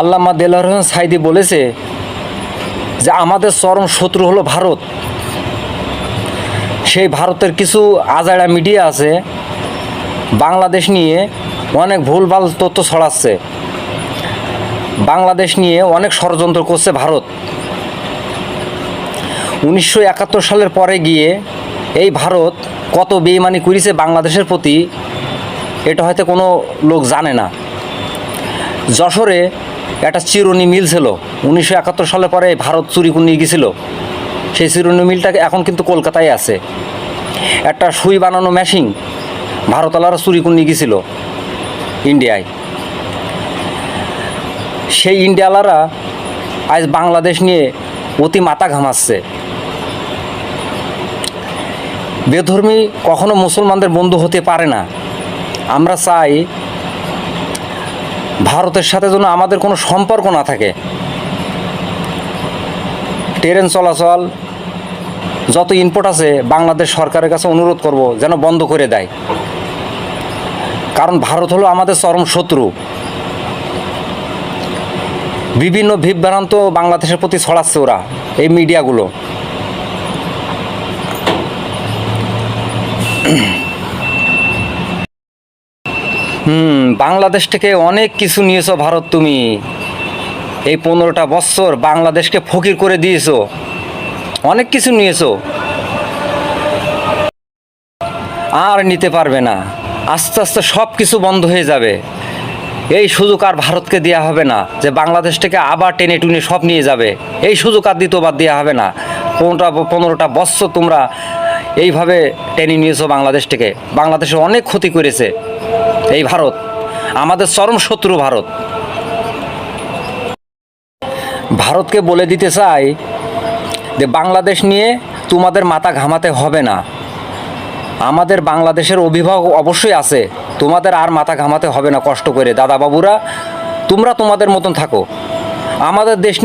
আল্লামা দেলার হোসেন সাইদি বলেছে যে আমাদের চরম শত্রু হলো ভারত। সেই ভারতের কিছু আজাড়া মিডিয়া আছে, বাংলাদেশ নিয়ে অনেক ভুলভাল তথ্য ছড়াচ্ছে। বাংলাদেশ নিয়ে অনেক ষড়যন্ত্র করছে ভারত। উনিশশো একাত্তর সালের পরে গিয়ে এই ভারত কত বেইমানি করেছে বাংলাদেশের প্রতি, এটা হয়তো কোনো লোক জানে না। যশোরে একটা চিরুনি মিল ছিল। উনিশশো একাত্তর সালের পরে ভারত চুরি করে নিয়ে গেছিল সেই চিরুনি মিলটাকে এখন কিন্তু কলকাতায় আছে। একটা সুই বানানো মেশিন ভারতওয়ালারা চুরি করে নিয়ে গেছিল ইন্ডিয়ায়। সেই ইন্ডিয়ালারা আজ বাংলাদেশ নিয়ে অতি মাথা ঘামাচ্ছে। বেধর্মী কখনো মুসলমানদের বন্ধু হতে পারে না। আমরা চাই ভারতের সাথে যেন আমাদের কোনো সম্পর্ক না থাকে। ট্রেন চলাচল, যত ইনপুট আছে, বাংলাদেশ সরকারের কাছে অনুরোধ করব যেন বন্ধ করে দেয়। কারণ ভারত হলো আমাদের চরম শত্রু। বিভিন্ন বিভ্রান্ত বাংলাদেশের প্রতি ছড়াচ্ছে ওরা, এই মিডিয়াগুলো। হুম, বাংলাদেশ থেকে অনেক কিছু নিয়েছো ভারত তুমি। এই পনেরোটা বছর বাংলাদেশকে ফকির করে দিয়েছ। অনেক কিছু নিয়েছো। আর নিতে পারবে না। আস্তে আস্তে সব কিছু বন্ধ হয়ে যাবে। এই সুযোগ আর ভারতকে দেওয়া হবে না যে বাংলাদেশ থেকে আবার টেনে টুনে সব নিয়ে যাবে। এই সুযোগ আর দ্বিতীয়বার দেওয়া হবে না। পনেরোটা পনেরোটা বছর তোমরা এইভাবে টেনে নিয়েছো বাংলাদেশ থেকে বাংলাদেশে অনেক ক্ষতি করেছে এই ভারত, আমাদের চরম শত্রু ভারত। ভারতকে বলে দিতে চাই যে, বাংলাদেশ নিয়ে তোমাদের মাথা ঘামাতে হবে না। আমাদের বাংলাদেশের অভিভাবক অবশ্যই আছে, তোমাদের আর মাথা ঘামাতে হবে না কষ্ট করে। দাদা বাবুরা তোমরা তোমাদের মতন থাকো। আমাদের দেশ